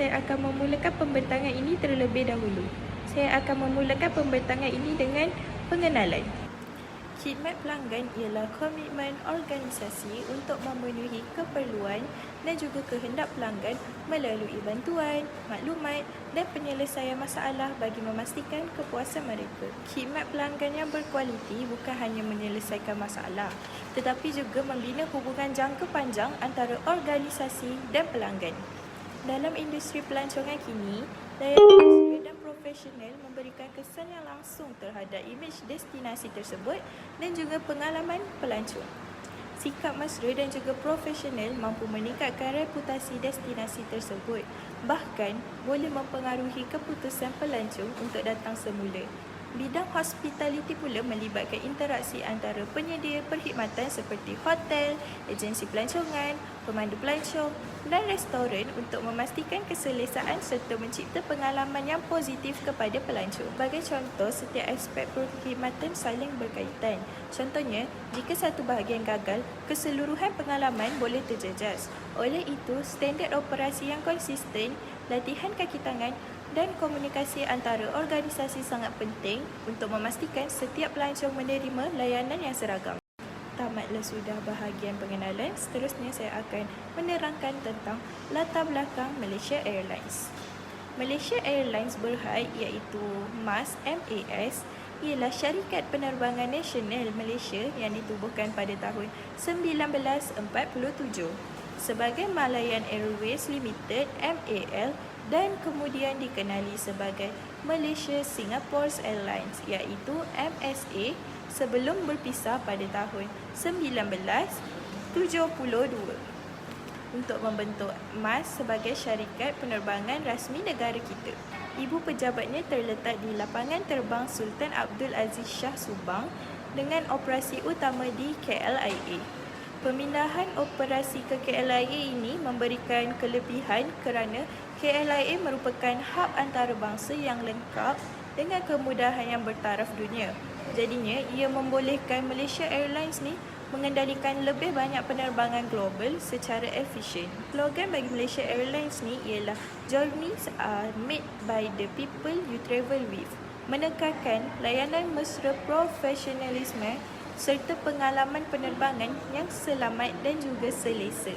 Saya akan memulakan pembentangan ini terlebih dahulu. Saya akan memulakan pembentangan ini dengan pengenalan. Khidmat pelanggan ialah komitmen organisasi untuk memenuhi keperluan dan juga kehendak pelanggan melalui bantuan, maklumat dan penyelesaian masalah bagi memastikan kepuasan mereka. Khidmat pelanggan yang berkualiti bukan hanya menyelesaikan masalah tetapi juga membina hubungan jangka panjang antara organisasi dan pelanggan. Dalam industri pelancongan kini, layanan dan profesional memberikan kesan yang langsung terhadap imej destinasi tersebut dan juga pengalaman pelancong. Sikap mesra dan juga profesional mampu meningkatkan reputasi destinasi tersebut, bahkan boleh mempengaruhi keputusan pelancong untuk datang semula. Bidang hospitality pula melibatkan interaksi antara penyedia perkhidmatan seperti hotel, agensi pelancongan, pemandu pelancong dan restoran untuk memastikan keselesaan serta mencipta pengalaman yang positif kepada pelancong. Sebagai contoh, setiap aspek perkhidmatan saling berkaitan. Contohnya, jika satu bahagian gagal, keseluruhan pengalaman boleh terjejas. Oleh itu, standard operasi yang konsisten, latihan kaki tangan dan komunikasi antara organisasi sangat penting untuk memastikan setiap pelancong menerima layanan yang seragam. Tamatlah sudah bahagian pengenalan, seterusnya saya akan menerangkan tentang latar belakang Malaysia Airlines. Malaysia Airlines Berhad iaitu MAS MAS ialah syarikat penerbangan nasional Malaysia yang ditubuhkan pada tahun 1947 sebagai Malayan Airways Limited MAL dan kemudian dikenali sebagai Malaysia Singapore Airlines iaitu MSA sebelum berpisah pada tahun 1972 untuk membentuk MAS sebagai syarikat penerbangan rasmi negara kita. Ibu pejabatnya terletak di lapangan terbang Sultan Abdul Aziz Shah Subang dengan operasi utama di KLIA. Pemindahan operasi ke KLIA ini memberikan kelebihan kerana KLIA merupakan hub antarabangsa yang lengkap dengan kemudahan yang bertaraf dunia. Jadinya, ia membolehkan Malaysia Airlines ni mengendalikan lebih banyak penerbangan global secara efisien. Slogan bagi Malaysia Airlines ni ialah Journeys are made by the people you travel with. Menekankan layanan mesra profesionalisme serta pengalaman penerbangan yang selamat dan juga selesa.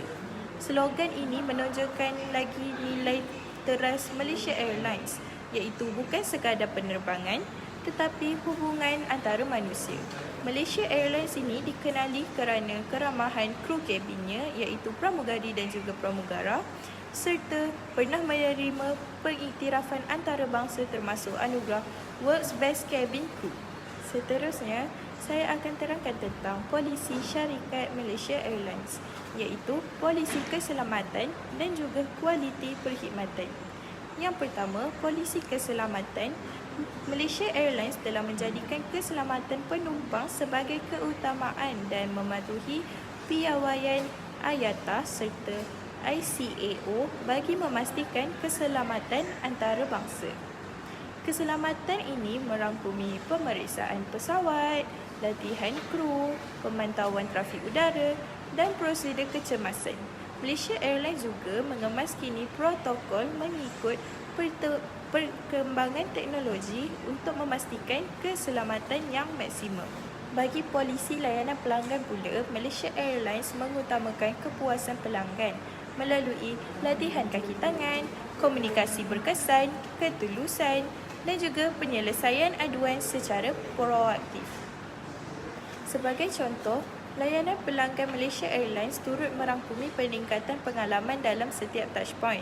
Slogan ini menonjolkan lagi nilai teras Malaysia Airlines iaitu bukan sekadar penerbangan tetapi hubungan antara manusia. Malaysia Airlines ini dikenali kerana keramahan kru kabinnya iaitu pramugari dan juga pramugara serta pernah menerima pengiktirafan antarabangsa termasuk anugerah World's Best Cabin Crew. Seterusnya, saya akan terangkan tentang polisi syarikat Malaysia Airlines iaitu polisi keselamatan dan juga kualiti perkhidmatan. Yang pertama, polisi keselamatan Malaysia Airlines telah menjadikan keselamatan penumpang sebagai keutamaan dan mematuhi piawaian IATA serta ICAO bagi memastikan keselamatan antarabangsa. Keselamatan ini merangkumi pemeriksaan pesawat, latihan kru, pemantauan trafik udara dan prosedur kecemasan. Malaysia Airlines juga mengemas kini protokol mengikut perkembangan teknologi untuk memastikan keselamatan yang maksimum. Bagi polisi layanan pelanggan pula, Malaysia Airlines mengutamakan kepuasan pelanggan melalui latihan kaki tangan, komunikasi berkesan, ketulusan dan juga penyelesaian aduan secara proaktif. Sebagai contoh, layanan pelanggan Malaysia Airlines turut merangkumi peningkatan pengalaman dalam setiap touchpoint.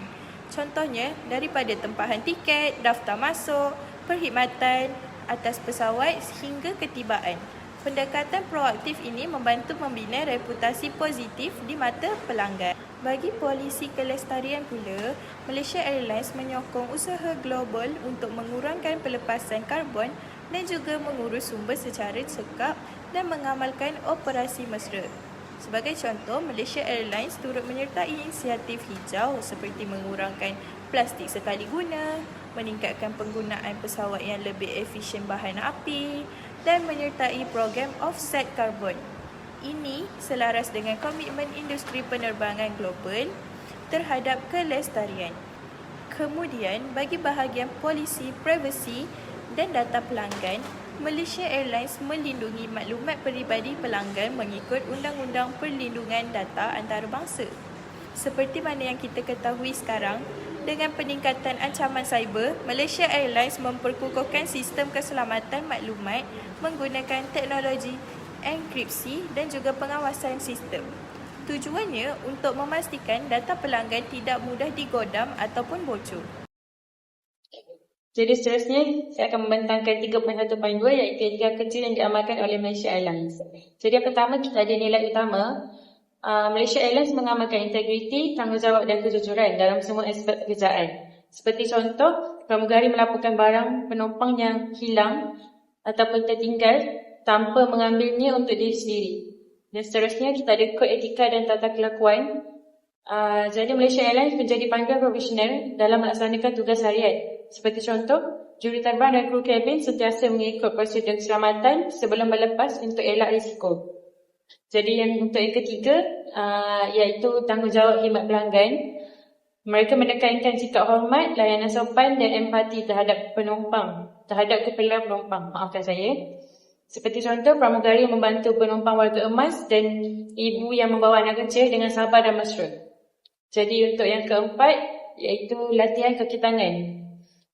Contohnya, daripada tempahan tiket, daftar masuk, perkhidmatan atas pesawat hingga ketibaan. Pendekatan proaktif ini membantu membina reputasi positif di mata pelanggan. Bagi polisi kelestarian pula, Malaysia Airlines menyokong usaha global untuk mengurangkan pelepasan karbon dan juga mengurus sumber secara cekap dan mengamalkan operasi mesra. Sebagai contoh, Malaysia Airlines turut menyertai inisiatif hijau seperti mengurangkan plastik sekali guna, meningkatkan penggunaan pesawat yang lebih efisien bahan api dan menyertai program offset karbon. Ini selaras dengan komitmen industri penerbangan global terhadap kelestarian. Kemudian, bagi bahagian polisi, privasi dan data pelanggan, Malaysia Airlines melindungi maklumat peribadi pelanggan mengikut Undang-Undang Perlindungan Data Antarabangsa. Seperti mana yang kita ketahui sekarang, dengan peningkatan ancaman cyber, Malaysia Airlines memperkukuhkan sistem keselamatan maklumat menggunakan teknologi enkripsi dan juga pengawasan sistem. Tujuannya untuk memastikan data pelanggan tidak mudah digodam ataupun bocor. Jadi seterusnya, saya akan membentangkan 3.1.2 iaitu etika kerja yang diamalkan oleh Malaysia Airlines. Jadi yang pertama, kita ada nilai utama. Uh, Malaysia Airlines mengamalkan integriti, tanggungjawab dan kejujuran dalam semua aspek pekerjaan. Seperti contoh, pramugari melaporkan barang penumpang yang hilang ataupun tertinggal tanpa mengambilnya untuk diri sendiri. Dan seterusnya, kita ada kod etika dan tata kelakuan. Uh, jadi Malaysia Airlines menjadi panggilan profesional dalam melaksanakan tugas harian. Seperti contoh, juruterbang dan kru kabin sentiasa mengikut prosedur keselamatan sebelum berlepas untuk elak risiko. Jadi yang untuk yang ketiga, uh, iaitu tanggungjawab khidmat pelanggan. Mereka menekankan sikap hormat, layanan sopan dan empati terhadap penumpang, terhadap keperluan penumpang. Maafkan saya. Seperti contoh, pramugari membantu penumpang warga emas dan ibu yang membawa anak kecil dengan sabar dan mesra. Jadi untuk yang keempat, iaitu latihan kaki tangan.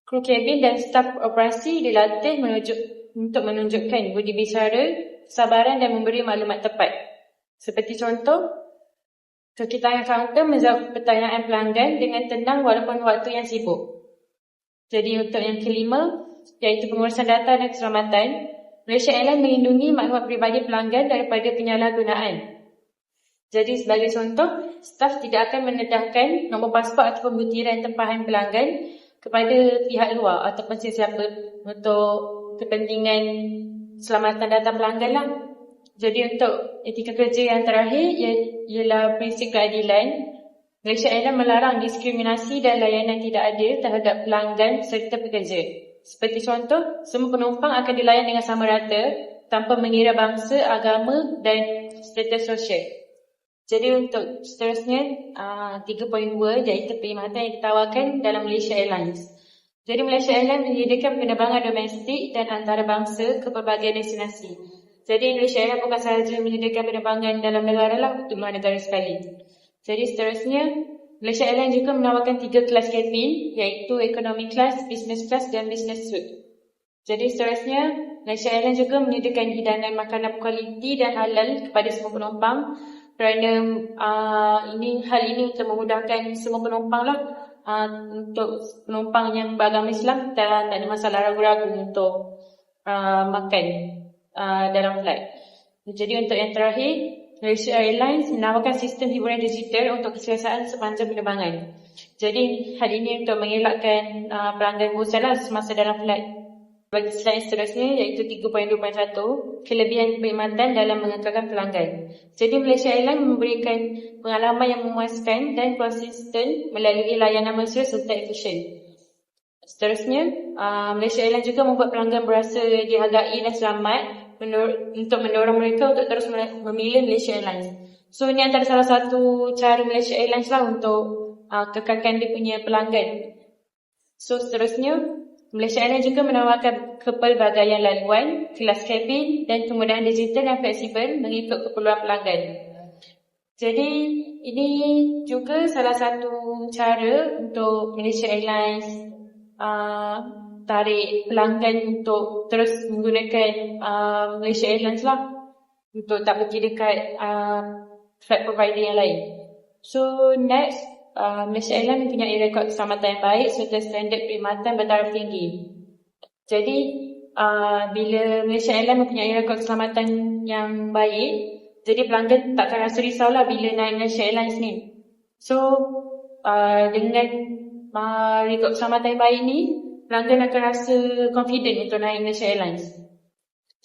Kru kabin dan staf operasi dilatih menunjuk, untuk menunjukkan budi bicara, sabaran dan memberi maklumat tepat. Seperti contoh, kekitangan kaunter menjawab pertanyaan pelanggan dengan tenang walaupun waktu yang sibuk. Jadi untuk yang kelima, iaitu pengurusan data dan keselamatan, Malaysia Airlines melindungi maklumat peribadi pelanggan daripada penyalahgunaan. Jadi sebagai contoh, staf tidak akan mendedahkan nombor pasport atau butiran tempahan pelanggan kepada pihak luar ataupun sesiapa untuk kepentingan selamatan data pelanggan lah. Jadi untuk etika kerja yang terakhir ialah prinsip keadilan. Malaysia Airlines melarang diskriminasi dan layanan tidak adil terhadap pelanggan serta pekerja. Seperti contoh, semua penumpang akan dilayan dengan sama rata tanpa mengira bangsa, agama dan status sosial. Jadi untuk seterusnya, uh, 3.2 iaitu perkhidmatan yang ditawarkan dalam Malaysia Airlines. Jadi Malaysia Airlines menyediakan penerbangan domestik dan antarabangsa ke pelbagai destinasi. Jadi Malaysia Airlines bukan sahaja menyediakan penerbangan dalam negara lah untuk luar negara sekali. Jadi seterusnya, Malaysia Airlines juga menawarkan tiga kelas kabin iaitu economy class, business class dan business suite. Jadi seterusnya, Malaysia Airlines juga menyediakan hidangan makanan kualiti dan halal kepada semua penumpang kerana uh, ini hal ini untuk memudahkan semua penumpang lah uh, untuk penumpang yang beragama Islam tak ada masalah ragu-ragu untuk uh, makan uh, dalam flight. Jadi untuk yang terakhir, Malaysia Airlines menawarkan sistem hiburan digital untuk keselesaan sepanjang penerbangan. Jadi hal ini untuk mengelakkan uh, pelanggan bosan lah semasa dalam flight. Bagi slide seterusnya iaitu 3.2.1 Kelebihan perkhidmatan dalam mengekalkan pelanggan. Jadi Malaysia Airlines memberikan pengalaman yang memuaskan dan konsisten melalui layanan mesra serta efisien. Seterusnya, uh, Malaysia Airlines juga membuat pelanggan berasa dihargai dan selamat menur- untuk mendorong mereka untuk terus memilih Malaysia Airlines. So ini antara salah satu cara Malaysia Airlines lah untuk uh, kekalkan dia punya pelanggan. So seterusnya, Malaysia Airlines juga menawarkan kepelbagaian laluan, kelas kabin dan kemudahan digital yang fleksibel mengikut keperluan pelanggan. Jadi ini juga salah satu cara untuk Malaysia Airlines uh, tarik pelanggan untuk terus menggunakan uh, Malaysia Airlines lah untuk tak pergi dekat uh, flight provider yang lain. So next uh, Malaysia Airlines mempunyai rekod keselamatan yang baik serta standard perkhidmatan bertaraf tinggi. Jadi uh, bila Malaysia Airlines mempunyai rekod keselamatan yang baik, jadi pelanggan takkan rasa risaulah bila naik Malaysia Airlines ni. So uh, dengan uh, rekod keselamatan yang baik ni, pelanggan akan rasa confident untuk naik Malaysia Airlines.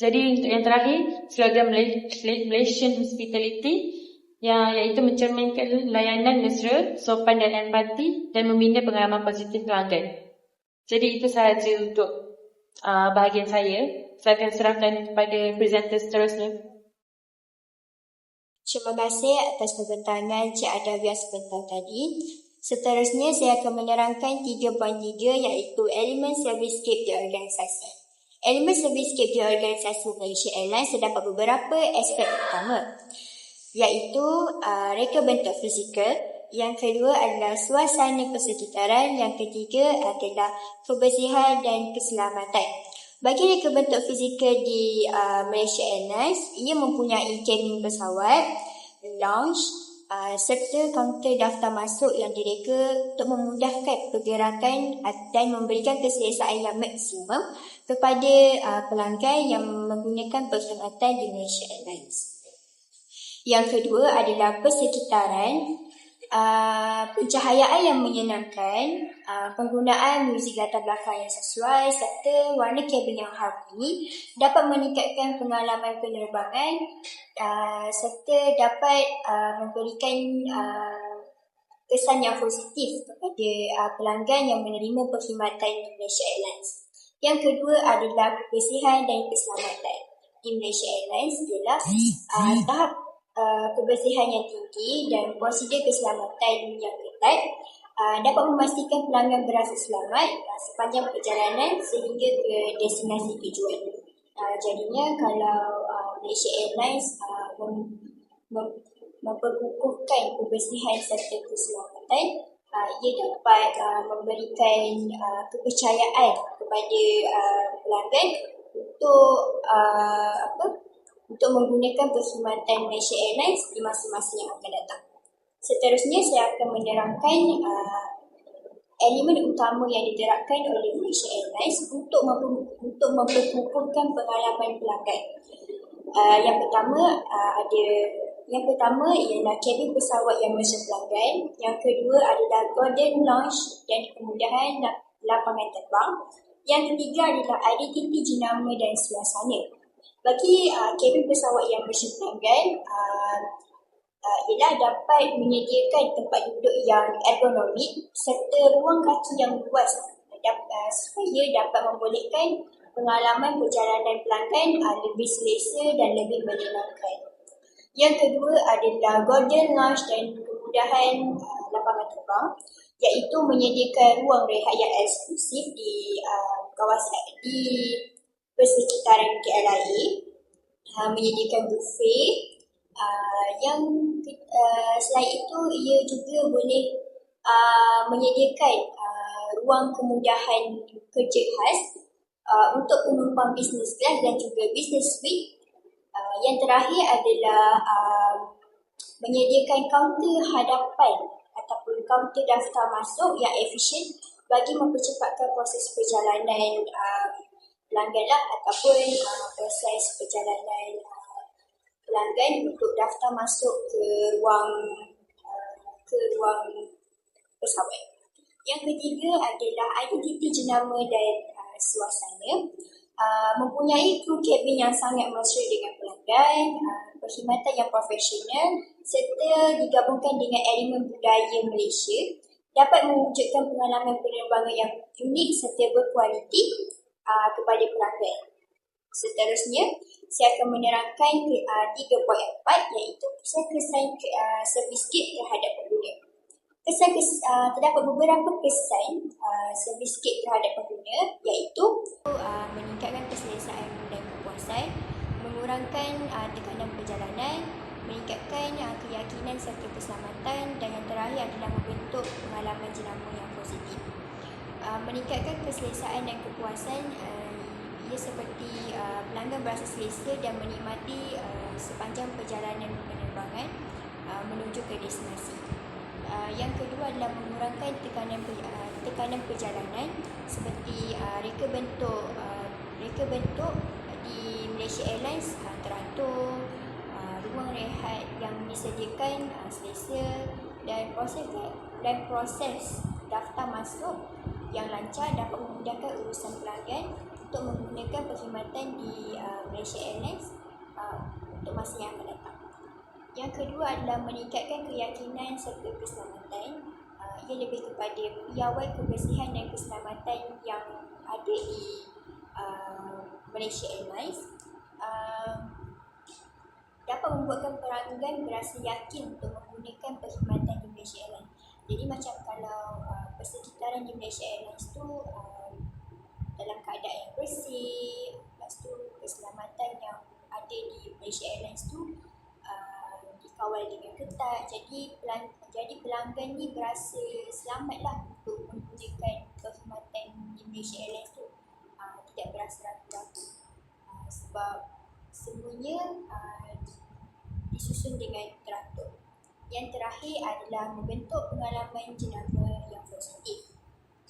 Jadi untuk yang terakhir, slogan Malay- Malaysian Hospitality yang iaitu mencerminkan layanan mesra, sopan dan empati dan membina pengalaman positif pelanggan. Jadi itu sahaja untuk uh, bahagian saya. Saya akan serahkan kepada presenter seterusnya. Terima kasih atas pembentangan Cik Adavia sebentar tadi. Seterusnya saya akan menerangkan 3.3 iaitu elemen servicescape di organisasi. Elemen servicescape di organisasi Malaysia Airlines terdapat beberapa aspek utama iaitu uh, reka bentuk fizikal, yang kedua adalah suasana persekitaran, yang ketiga adalah kebersihan dan keselamatan. Bagi reka bentuk fizikal di uh, Malaysia Airlines, ia mempunyai kabin pesawat, lounge, uh, serta kaunter daftar masuk yang direka untuk memudahkan pergerakan dan memberikan keselesaan yang maksimum kepada uh, pelanggan yang menggunakan perkhidmatan di Malaysia Airlines. Yang kedua adalah persekitaran, uh, pencahayaan yang menyenangkan, uh, penggunaan muzik latar belakang yang sesuai serta warna kabin yang harmoni dapat meningkatkan pengalaman penerbangan uh, serta dapat uh, memberikan uh, kesan yang positif kepada uh, pelanggan yang menerima perkhidmatan di Malaysia Airlines. Yang kedua adalah kebersihan dan keselamatan. Di Malaysia Airlines ialah uh, tahap uh, kebersihan yang tinggi dan prosedur keselamatan yang ketat uh, dapat memastikan pelanggan berasa selamat uh, sepanjang perjalanan sehingga ke destinasi tujuan. Uh, jadinya kalau uh, Malaysia Airlines uh, mem- mem- memperkukuhkan kebersihan serta keselamatan, uh, ia dapat uh, memberikan uh, kepercayaan kepada uh, pelanggan untuk uh, apa untuk menggunakan perkhidmatan Malaysia Airlines di masa-masa yang akan datang. Seterusnya saya akan menerangkan uh, elemen utama yang diterapkan oleh Malaysia Airlines untuk mem- untuk memperkukuhkan pengalaman pelanggan. Uh, yang pertama uh, ada yang pertama ialah kabin pesawat yang mesra pelanggan. Yang kedua adalah golden launch dan kemudahan la- lapangan terbang. Yang ketiga adalah identiti jenama dan suasana. Bagi uh, kabin pesawat yang mesra pelanggan, uh, uh, ialah dapat menyediakan tempat duduk yang ergonomik serta ruang kaki yang luas uh, supaya dapat membolehkan pengalaman perjalanan pelanggan uh, lebih selesa dan lebih menyenangkan. Yang kedua adalah golden lounge dan kemudahan uh, lapangan terbang iaitu menyediakan ruang rehat yang eksklusif di uh, kawasan di persekitaran KLIA uh, menyediakan buffet uh, yang uh, selain itu ia juga boleh uh, menyediakan uh, ruang kemudahan kerja khas uh, untuk penumpang business class dan juga business suite. Uh, yang terakhir adalah uh, menyediakan kaunter hadapan ataupun kaunter daftar masuk yang efisien bagi mempercepatkan proses perjalanan uh, pelanggan lah ataupun uh, proses perjalanan uh, pelanggan untuk daftar masuk ke ruang uh, ke ruang pesawat. Yang ketiga adalah identiti jenama dan uh, suasana. Uh, mempunyai kru kabin yang sangat mesra dengan pelanggan, uh, perkhidmatan yang profesional serta digabungkan dengan elemen budaya Malaysia dapat mewujudkan pengalaman penerbangan yang unik serta berkualiti uh, kepada pelanggan. Seterusnya, saya akan menerangkan uh, 3.4 iaitu kesan-kesan uh, service kit terhadap pengguna. Kesan kes, uh, terdapat beberapa kesan uh, service kit terhadap pengguna iaitu uh, meningkatkan keselesaan dan kepuasan, mengurangkan uh, tekanan perjalanan, meningkatkan uh, keyakinan serta keselamatan dan yang terakhir adalah membentuk pengalaman jenama yang positif. Uh, meningkatkan keselesaan dan kepuasan uh, ia seperti uh, pelanggan berasa selesa dan menikmati uh, sepanjang perjalanan penerbangan uh, menuju ke destinasi. Uh, yang kedua adalah mengurangkan tekanan uh, tekanan perjalanan seperti uh, reka bentuk uh, mereka bentuk di Malaysia Airlines uh, teratur, uh, ruang rehat yang disediakan uh, selesa dan proses dan proses daftar masuk yang lancar dapat memudahkan urusan pelanggan untuk menggunakan perkhidmatan di uh, Malaysia Airlines uh, untuk masa yang akan datang. Yang kedua adalah meningkatkan keyakinan serta keselamatan. Uh, ia lebih kepada piawai kebersihan dan keselamatan yang ada di uh, Malaysia Airlines. Uh, dapat membuatkan pelanggan berasa yakin untuk menggunakan perkhidmatan di Malaysia Airlines. Jadi macam kalau uh, persekitaran di Malaysia Airlines tu uh, dalam keadaan yang bersih, lepas tu keselamatan yang ada di Malaysia Airlines tu uh, dikawal dengan ketat. Jadi pelang, jadi pelanggan ni berasa selamatlah untuk menggunakan perkhidmatan di Malaysia Airlines tu. Uh, tidak berasa ragu-ragu. Uh, sebab semuanya uh, disusun dengan teratur. Yang terakhir adalah membentuk pengalaman jenama yang positif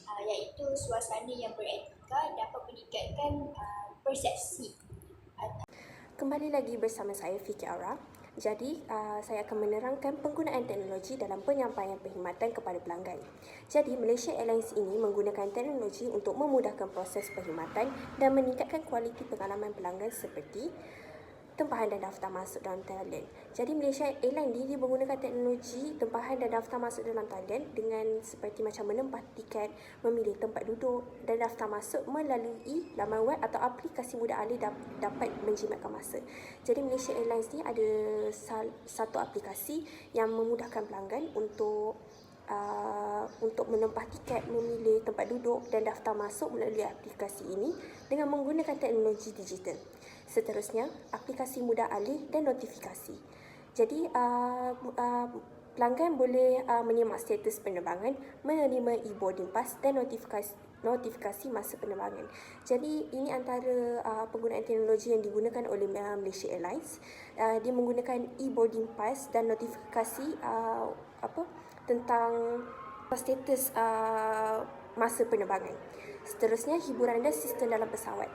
uh, iaitu suasana yang beretika dapat meningkatkan uh, persepsi Kembali lagi bersama saya Fiki Aura. Jadi, uh, saya akan menerangkan penggunaan teknologi dalam penyampaian perkhidmatan kepada pelanggan. Jadi, Malaysia Airlines ini menggunakan teknologi untuk memudahkan proses perkhidmatan dan meningkatkan kualiti pengalaman pelanggan seperti tempahan dan daftar masuk dalam talian. Jadi Malaysia Airlines dia menggunakan teknologi tempahan dan daftar masuk dalam talian dengan seperti macam menempah tiket, memilih tempat duduk dan daftar masuk melalui laman web atau aplikasi mudah alih dap- dapat menjimatkan masa. Jadi Malaysia Airlines ni ada satu aplikasi yang memudahkan pelanggan untuk uh, untuk menempah tiket, memilih tempat duduk dan daftar masuk melalui aplikasi ini dengan menggunakan teknologi digital. Seterusnya, aplikasi mudah alih dan notifikasi. Jadi, uh, uh, pelanggan boleh uh, menyemak status penerbangan, menerima e-boarding pass dan notifikasi notifikasi masa penerbangan. Jadi ini antara uh, penggunaan teknologi yang digunakan oleh uh, Malaysia Airlines. Uh, dia menggunakan e-boarding pass dan notifikasi uh, apa tentang status uh, masa penerbangan. Seterusnya hiburan dan sistem dalam pesawat.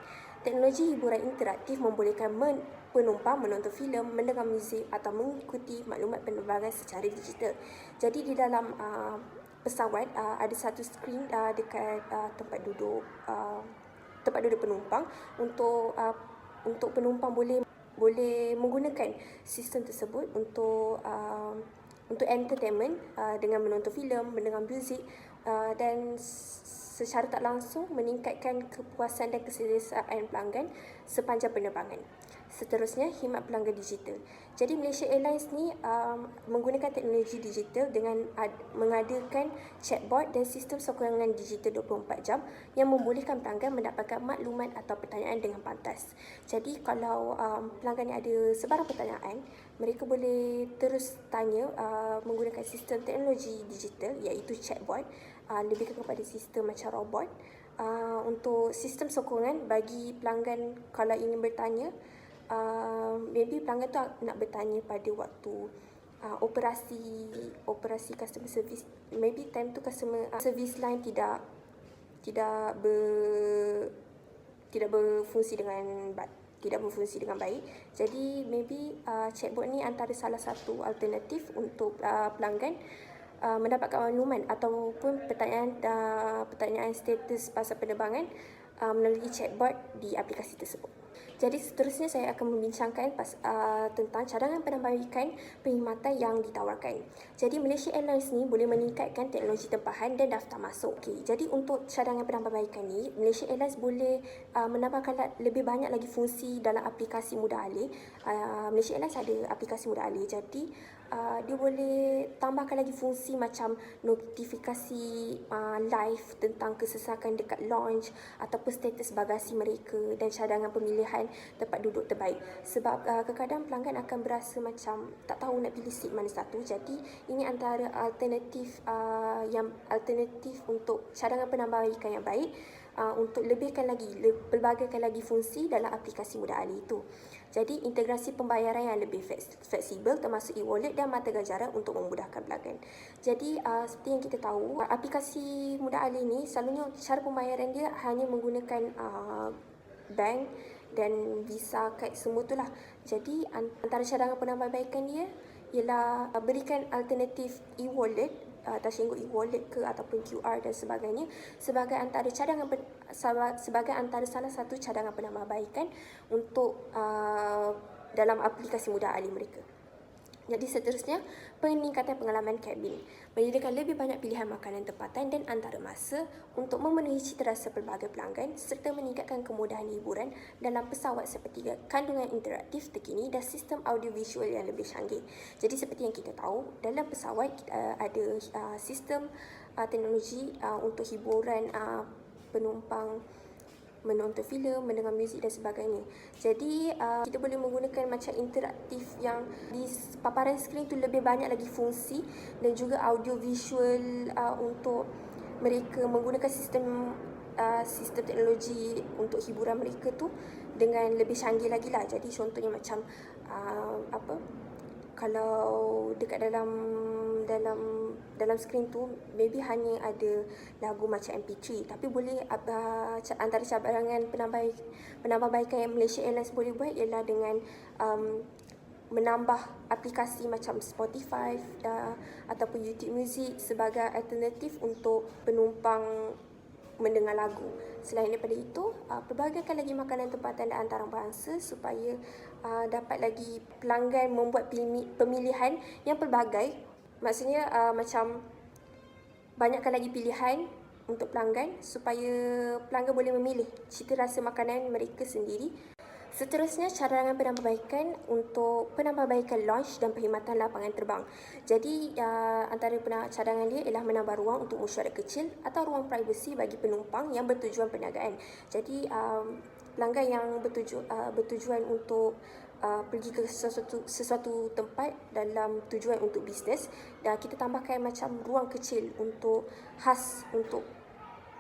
Teknologi hiburan interaktif membolehkan men- penumpang menonton filem, mendengar muzik atau mengikuti maklumat penerbangan secara digital. Jadi di dalam uh, pesawat uh, ada satu skrin uh, dekat uh, tempat duduk uh, tempat duduk penumpang untuk uh, untuk penumpang boleh boleh menggunakan sistem tersebut untuk uh, untuk entertainment uh, dengan menonton filem, mendengar muzik uh, dan secara tak langsung meningkatkan kepuasan dan keselesaan pelanggan sepanjang penerbangan. Seterusnya, khidmat pelanggan digital. Jadi Malaysia Airlines ni um, menggunakan teknologi digital dengan ad- mengadakan chatbot dan sistem sokongan digital 24 jam yang membolehkan pelanggan mendapatkan maklumat atau pertanyaan dengan pantas. Jadi kalau um, pelanggan ni ada sebarang pertanyaan, mereka boleh terus tanya uh, menggunakan sistem teknologi digital iaitu chatbot uh, lebih kepada sistem macam robot uh, untuk sistem sokongan bagi pelanggan kalau ingin bertanya uh, maybe pelanggan tu nak bertanya pada waktu uh, operasi operasi customer service maybe time tu customer uh, service line tidak tidak ber tidak berfungsi dengan baik tidak berfungsi dengan baik. Jadi maybe uh, chatbot ni antara salah satu alternatif untuk uh, pelanggan uh, mendapatkan makluman ataupun pertanyaan uh, pertanyaan status pasal penerbangan uh, melalui chatbot di aplikasi tersebut. Jadi seterusnya saya akan membincangkan pas, uh, tentang cadangan penambahkan perkhidmatan yang ditawarkan. Jadi Malaysia Airlines ni boleh meningkatkan teknologi tempahan dan daftar masuk. Okay. Jadi untuk cadangan penambahbaikan ni, Malaysia Airlines boleh uh, menambahkan lebih banyak lagi fungsi dalam aplikasi mudah alih. Uh, Malaysia Airlines ada aplikasi mudah alih. Jadi uh, dia boleh tambahkan lagi fungsi macam notifikasi uh, live tentang kesesakan dekat launch ataupun status bagasi mereka dan cadangan pemilihan tempat duduk terbaik. Sebab uh, kadang-kadang pelanggan akan berasa macam tak tahu nak pilih seat mana satu. Jadi ini antara alternatif uh, yang alternatif untuk cadangan penambahbaikan yang baik uh, untuk lebihkan lagi, le- pelbagaikan lagi fungsi dalam aplikasi mudah alih itu. Jadi integrasi pembayaran yang lebih fleks- fleksibel termasuk e-wallet dan mata ganjaran untuk memudahkan pelanggan. Jadi uh, seperti yang kita tahu, uh, aplikasi mudah alih ni selalunya cara pembayaran dia hanya menggunakan uh, bank dan visa kad semua tu lah. Jadi an- antara cadangan penambahbaikan dia ialah uh, berikan alternatif e-wallet uh, tersinggung e-wallet ke ataupun QR dan sebagainya sebagai antara cadangan sebagai antara salah satu cadangan penambahbaikan untuk uh, dalam aplikasi mudah alih mereka. Jadi seterusnya, peningkatan pengalaman kabin. Menyediakan lebih banyak pilihan makanan tempatan dan antara masa untuk memenuhi cita rasa pelbagai pelanggan serta meningkatkan kemudahan hiburan dalam pesawat seperti kandungan interaktif terkini dan sistem audiovisual yang lebih canggih. Jadi seperti yang kita tahu, dalam pesawat uh, ada uh, sistem uh, teknologi uh, untuk hiburan uh, penumpang menonton filem, mendengar muzik dan sebagainya. Jadi uh, kita boleh menggunakan macam interaktif yang di paparan skrin tu lebih banyak lagi fungsi dan juga audio visual uh, untuk mereka menggunakan sistem uh, sistem teknologi untuk hiburan mereka tu dengan lebih canggih lagi lah. Jadi contohnya macam uh, apa kalau dekat dalam dalam dalam skrin tu maybe hanya ada lagu macam MP3 tapi boleh uh, antara cabaran penambah penambahbaikan yang Malaysia Airlines boleh buat ialah dengan um, menambah aplikasi macam Spotify uh, ataupun YouTube Music sebagai alternatif untuk penumpang mendengar lagu. Selain daripada itu, uh, pelbagaikan lagi makanan tempatan dan antarabangsa supaya uh, dapat lagi pelanggan membuat pili- pemilihan yang pelbagai. Maksudnya uh, macam banyakkan lagi pilihan untuk pelanggan supaya pelanggan boleh memilih cita rasa makanan mereka sendiri. Seterusnya, cadangan penambahbaikan untuk penambahbaikan launch dan perkhidmatan lapangan terbang. Jadi, uh, antara cadangan dia ialah menambah ruang untuk mesyuarat kecil atau ruang privasi bagi penumpang yang bertujuan perniagaan. Jadi, um, pelanggan yang uh, bertujuan untuk uh, pergi ke sesuatu, sesuatu tempat dalam tujuan untuk bisnes dan kita tambahkan macam ruang kecil untuk khas untuk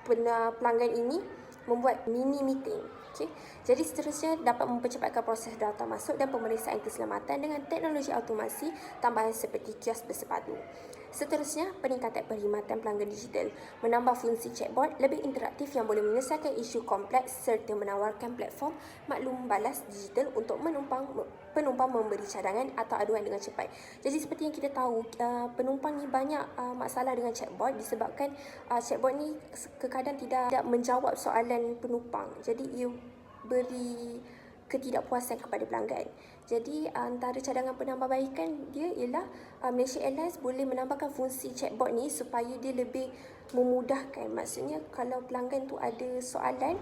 pelanggan ini membuat mini meeting. Okay. Jadi seterusnya dapat mempercepatkan proses data masuk dan pemeriksaan keselamatan dengan teknologi automasi tambahan seperti kios bersepadu. Seterusnya, peningkatan perkhidmatan pelanggan digital, menambah fungsi chatbot lebih interaktif yang boleh menyelesaikan isu kompleks serta menawarkan platform maklum balas digital untuk menumpang penumpang memberi cadangan atau aduan dengan cepat. Jadi seperti yang kita tahu, uh, penumpang ni banyak uh, masalah dengan chatbot disebabkan uh, chatbot ni kadang tidak, tidak menjawab soalan penumpang. Jadi ia beri ketidakpuasan kepada pelanggan. Jadi antara cadangan penambahbaikan dia ialah uh, Malaysia Airlines boleh menambahkan fungsi chatbot ni supaya dia lebih memudahkan. Maksudnya kalau pelanggan tu ada soalan,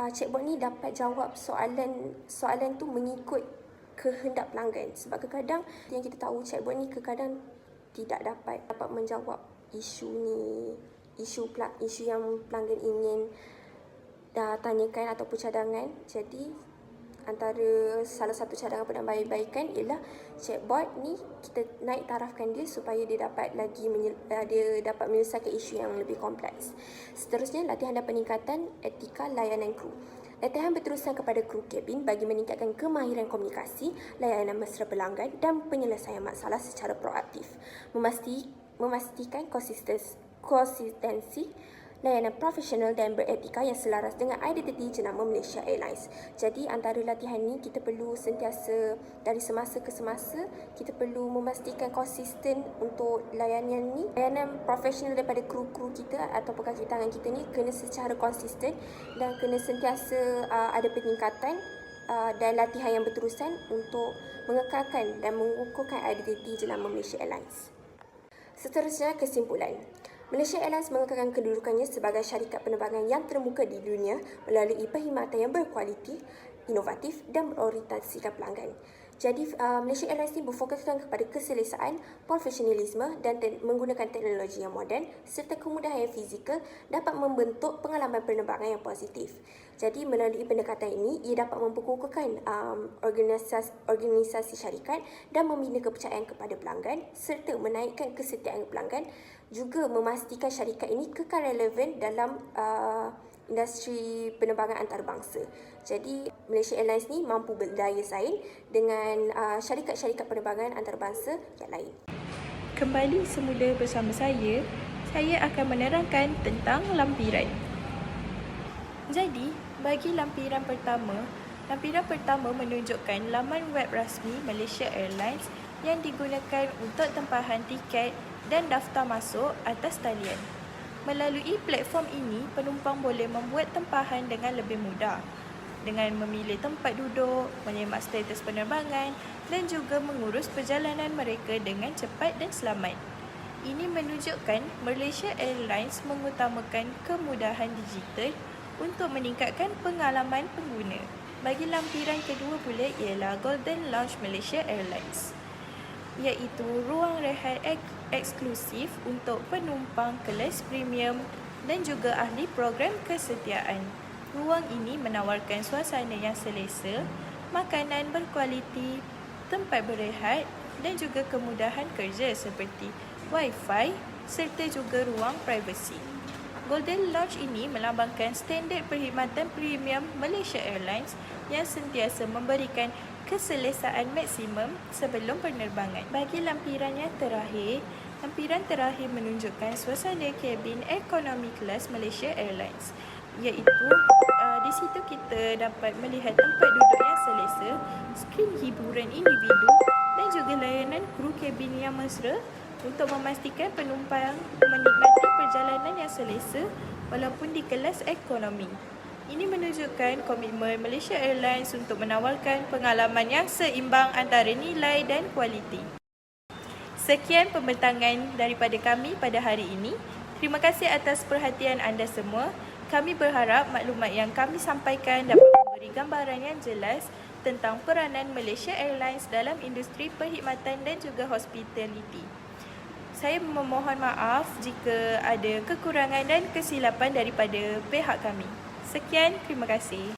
uh, chatbot ni dapat jawab soalan soalan tu mengikut kehendak pelanggan. Sebab kadang-kadang yang kita tahu chatbot ni kadang tidak dapat dapat menjawab isu ni, isu isu yang pelanggan ingin dah tanyakan ataupun cadangan. Jadi antara salah satu cadangan penambahbaikan ialah chatbot ni kita naik tarafkan dia supaya dia dapat lagi menyel, dia dapat menyelesaikan isu yang lebih kompleks. Seterusnya latihan dan peningkatan etika layanan kru. Latihan berterusan kepada kru kabin bagi meningkatkan kemahiran komunikasi, layanan mesra pelanggan dan penyelesaian masalah secara proaktif. Memasti, memastikan konsistensi, konsistensi layanan profesional dan beretika yang selaras dengan identiti jenama Malaysia Airlines. Jadi antara latihan ni kita perlu sentiasa dari semasa ke semasa kita perlu memastikan konsisten untuk layanan ni. Layanan profesional daripada kru-kru kita ataupun kaki tangan kita ni kena secara konsisten dan kena sentiasa uh, ada peningkatan uh, dan latihan yang berterusan untuk mengekalkan dan mengukuhkan identiti jenama Malaysia Airlines. Seterusnya kesimpulan. Malaysia Airlines mengekalkan kedudukannya sebagai syarikat penerbangan yang termuka di dunia melalui perkhidmatan yang berkualiti, inovatif dan berorientasikan pelanggan. Jadi uh, Malaysia Airlines ini berfokuskan kepada keselesaan, profesionalisme dan te- menggunakan teknologi yang moden serta kemudahan yang fizikal dapat membentuk pengalaman penerbangan yang positif. Jadi melalui pendekatan ini, ia dapat memperkukuhkan um, organisasi, organisasi syarikat dan membina kepercayaan kepada pelanggan serta menaikkan kesetiaan pelanggan juga memastikan syarikat ini kekal relevan dalam uh, industri penerbangan antarabangsa. Jadi Malaysia Airlines ni mampu berdaya saing dengan uh, syarikat-syarikat penerbangan antarabangsa yang lain. Kembali semula bersama saya, saya akan menerangkan tentang lampiran. Jadi, Bagi lampiran pertama, lampiran pertama menunjukkan laman web rasmi Malaysia Airlines yang digunakan untuk tempahan tiket dan daftar masuk atas talian. Melalui platform ini, penumpang boleh membuat tempahan dengan lebih mudah dengan memilih tempat duduk, menyemak status penerbangan dan juga mengurus perjalanan mereka dengan cepat dan selamat. Ini menunjukkan Malaysia Airlines mengutamakan kemudahan digital untuk meningkatkan pengalaman pengguna. Bagi lampiran kedua pula ialah Golden Lounge Malaysia Airlines iaitu ruang rehat ek- eksklusif untuk penumpang kelas premium dan juga ahli program kesetiaan. Ruang ini menawarkan suasana yang selesa, makanan berkualiti, tempat berehat dan juga kemudahan kerja seperti Wi-Fi serta juga ruang privasi. Golden Lodge ini melambangkan standard perkhidmatan premium Malaysia Airlines yang sentiasa memberikan keselesaan maksimum sebelum penerbangan. Bagi lampiran yang terakhir, lampiran terakhir menunjukkan suasana kabin economy class Malaysia Airlines iaitu uh, di situ kita dapat melihat tempat duduk yang selesa, skrin hiburan individu dan juga layanan kru kabin yang mesra untuk memastikan penumpang menikmati perjalanan yang selesa walaupun di kelas ekonomi. Ini menunjukkan komitmen Malaysia Airlines untuk menawarkan pengalaman yang seimbang antara nilai dan kualiti. Sekian pembentangan daripada kami pada hari ini. Terima kasih atas perhatian anda semua. Kami berharap maklumat yang kami sampaikan dapat memberi gambaran yang jelas tentang peranan Malaysia Airlines dalam industri perkhidmatan dan juga hospitality saya memohon maaf jika ada kekurangan dan kesilapan daripada pihak kami. Sekian, terima kasih.